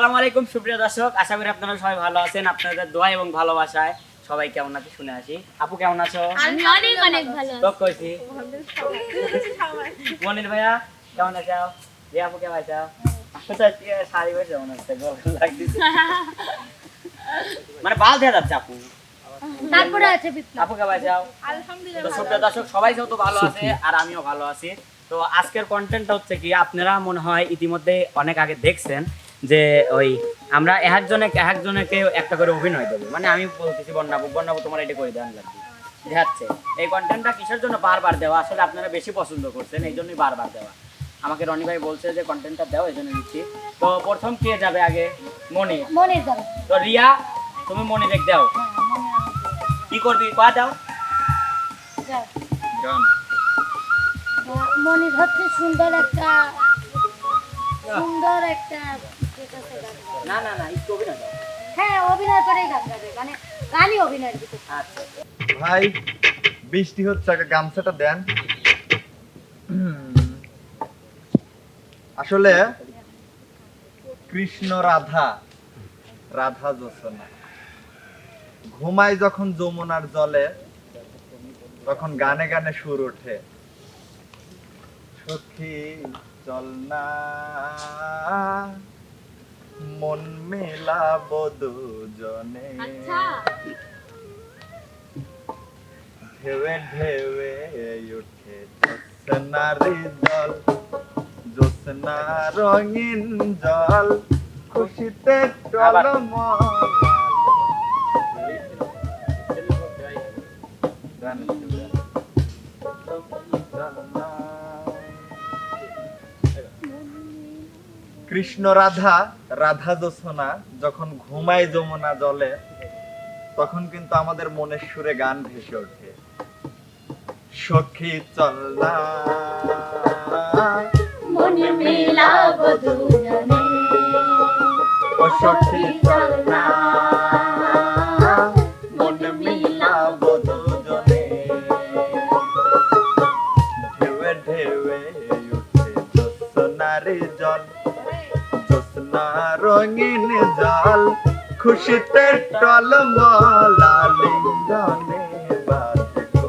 আসসালামু আলাইকুম সুপ্রিয় দর্শক। আশা করি আপনারা সবাই ভালো আছেন। আপনাদের দোয়া এবং ভালোবাসায় সবাই কেমন আছে শুনে আসি। আপু কেমন আছো? আমি অনেক অনেক ভালো তো কইছি। মনির ভাইয়া কেমন আছো? রিয়া আপু কেমন আছো? কি শাড়ি বেশ কেমন আছে গরম লাগতেছে। মানে বাল দেয়া যাচ্ছে আপু। তারপরে আছে বিপ্লব। আপু কেমন আছো? তো সুপ্রিয় দর্শক সবাই যেহেতু ভালো আছে আর আমিও ভালো আছি তো আজকের কন্টেন্টটা হচ্ছে কি আপনারা মনে হয় ইতিমধ্যে অনেক আগে দেখছেন যে ওই আমরা একজনে একজনকে একটা করে অভিনয় দেবো। মানে আমি বলতেছি বন্যাবু বন্যাবু তোমার এটা করে দেওয়ান লাগবে দেখাচ্ছে। এই কন্টেন্টটা কিসের জন্য বারবার দেওয়া? আসলে আপনারা বেশি পছন্দ করছেন এই জন্যই বারবার দেওয়া। আমাকে রনি ভাই বলছে যে কন্টেন্টটা দাও এই জন্য দিচ্ছি তো প্রথম কে যাবে আগে? মনি। মনের যাবে। তো রিয়া তুমি মনি দেখ দাও। কি করবি? কয়া দাও। গান মনির হচ্ছে সুন্দর একটা সুন্দর একটা। না না না একটু অভিনয় হ্যাঁ অভিনয় করেই গান গাবে মানে গানই আচ্ছা ভাই, বৃষ্টি হচ্ছে, আগে গামছাটা দেন। আসলে কৃষ্ণ রাধা রাধা যোচনা ঘুমায় যখন যমুনার জলে, তখন গানে গানে সুর ওঠে। সখী, চল না। মন মেলাবো দুজনে। ঢেউে ঢেউে উঠে জ্যোৎস্নারি জল জ্যোৎস্না রঙিন জল খুশিতে টলমল। কৃষ্ণ রাধা রাধা জ্যোৎস্না যখন ঘুমায় যমুনা জলে তখন কিন্তু আমাদের মনের সুরে গান ভেসে ওঠে। সখী চল না মনে মিলাবো দুজনে। ও সখী চল না দুজনে। ঢেউে ঢেউে উঠে জ্যোৎস্নারে জল। জ্যোৎস্না রঙিন জাল খুশিতে টলমলালিঙ্গনে বাজে গো।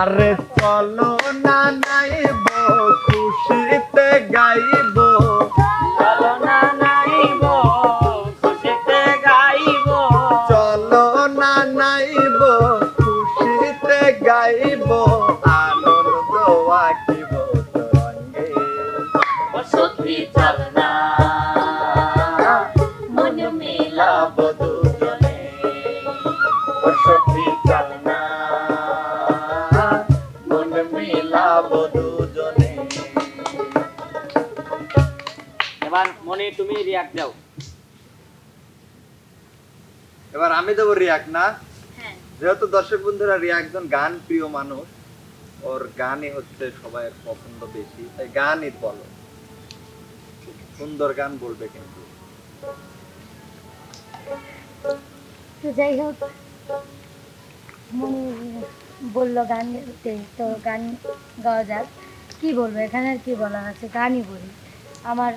আরে চলো না নাইব খুশিতে গাইব তুমি রিয়াক্ট দাও। এবার আমি দেবো রিয়াক না? হ্যাঁ। যেহেতু দর্শক বন্ধুরা রিয়া একজন গান প্রিয় মানুষ ওর গানই হচ্ছে সবাই পছন্দ বেশি তাই গানই বলো। সুন্দর গান বলবে কিন্তু। তো যাই হোক মনি বলল গান তো গান গাওয়া যাক। কি বলব এখানে আর কি বলার আছে? গানই বলি। আমার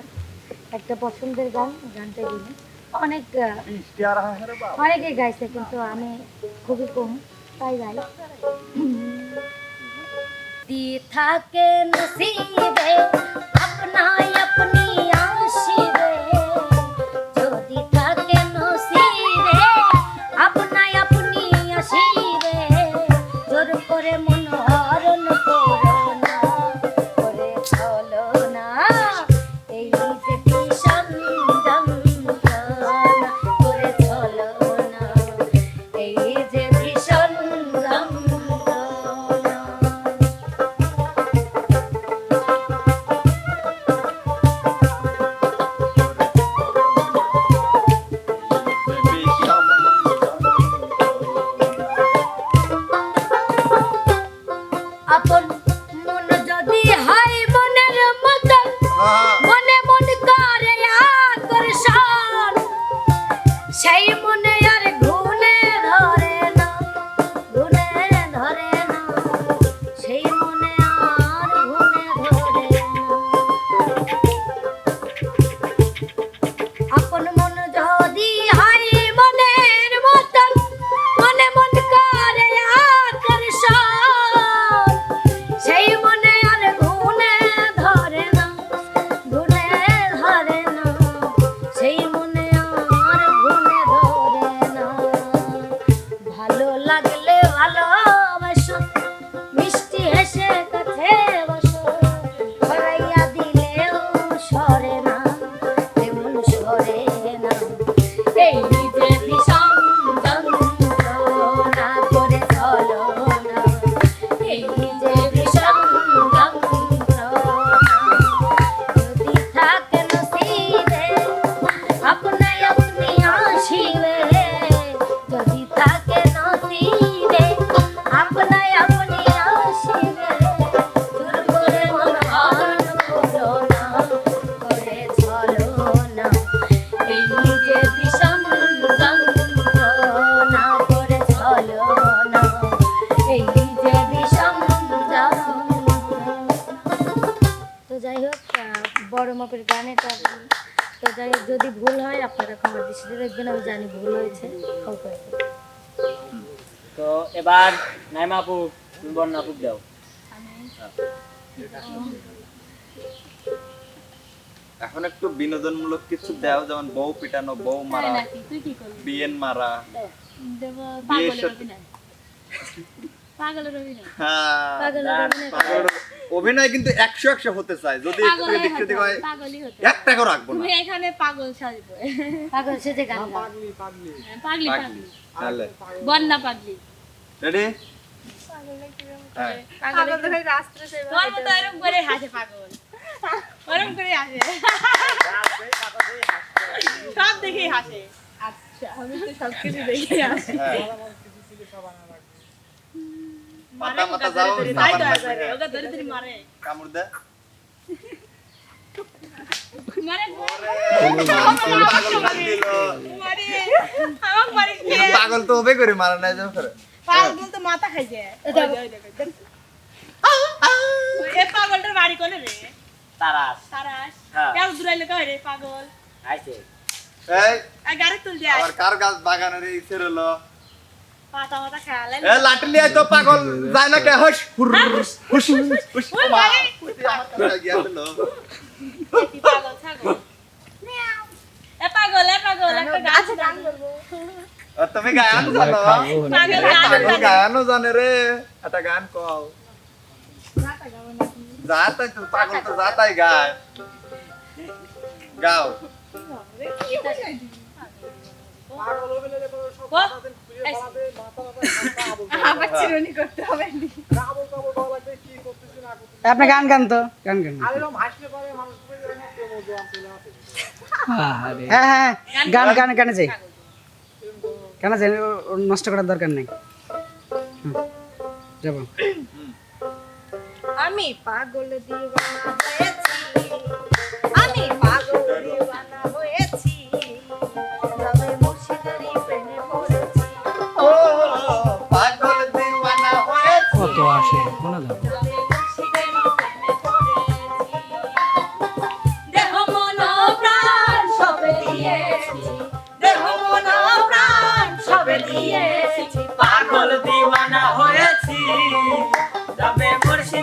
একটা পছন্দের গান গানটা গেলে অনেক বাবা। অনেকে গাইছে কিন্তু আমি খুবই কম তাই গাই দি থাকে নসিবে আপনাই আপনি tell you ভালো লাগে বড় মাপের গানে তো যাই যদি ভুল হয় আপনারা ক্ষমা দৃষ্টিতে দেখবেন আমি জানি ভুল হয়েছে তো এবার নাইমা আপু দাও। এখন একটু বিনোদনমূলক কিছু দাও যেমন বউ পিটানো বউ মারা বিয়েন মারা বিয়ের অভিনয়। হ্যাঁ, অভিনয় কিন্তু একশো একশো হতে চায়। যদি একটু হয় করে রাখব না। তুমি এখানে পাগল সাজবে। পাগল সেজে গান পাগলি পাগলি। পাগলি তাহলে। বন্যা পাগলি। রেডি হ্যাঁ। পাগল তোর মতো এরকম করে হাসে পাগল। ওরকম করে হাসে। সব দেখেই হাসে। আচ্ছা আমি তো সব কিছু দেখে হাসি হ্যাঁ মাথা মাথা যাও তাই তো হ্যাঁ। ওকে ধরে ধরে মারে কামড় দে পাগল তো ওবে করে মারা নাই যাও করে পাগল তো মাথা খাইছে ওই যে, ওই দেখো, দেখো। এ পাগলটার বাড়ি কোনে রে তারাস হ্যাঁ। কেউ দূরাইলে কয় রে পাগল আইছে এই আর গাড়ি তুল দিয়ে আবার কার গাছ বাগানের এই ছেড়ে হলো লাঠি লিয়ে তো পাগল। যায় না কে? হস হুস হুস পাগল পাগল পাগল তুমি গায়ান জানো? পাগল গান জানে। রে। একটা গান কও। যা তো পাগল তো যা তাই গায়। গাও। করতে হবে আপনি গান গান তো? গান গান। হ্যাঁ হ্যাঁ। গান গান গানে যাই ও- ও নষ্ট করার দরকার নেই। যাব। আমি পাগল দিওয়ানা প্রাণ শোনা যাবে পাগল দিওয়ানা হয়েছি। তবে পড়েছি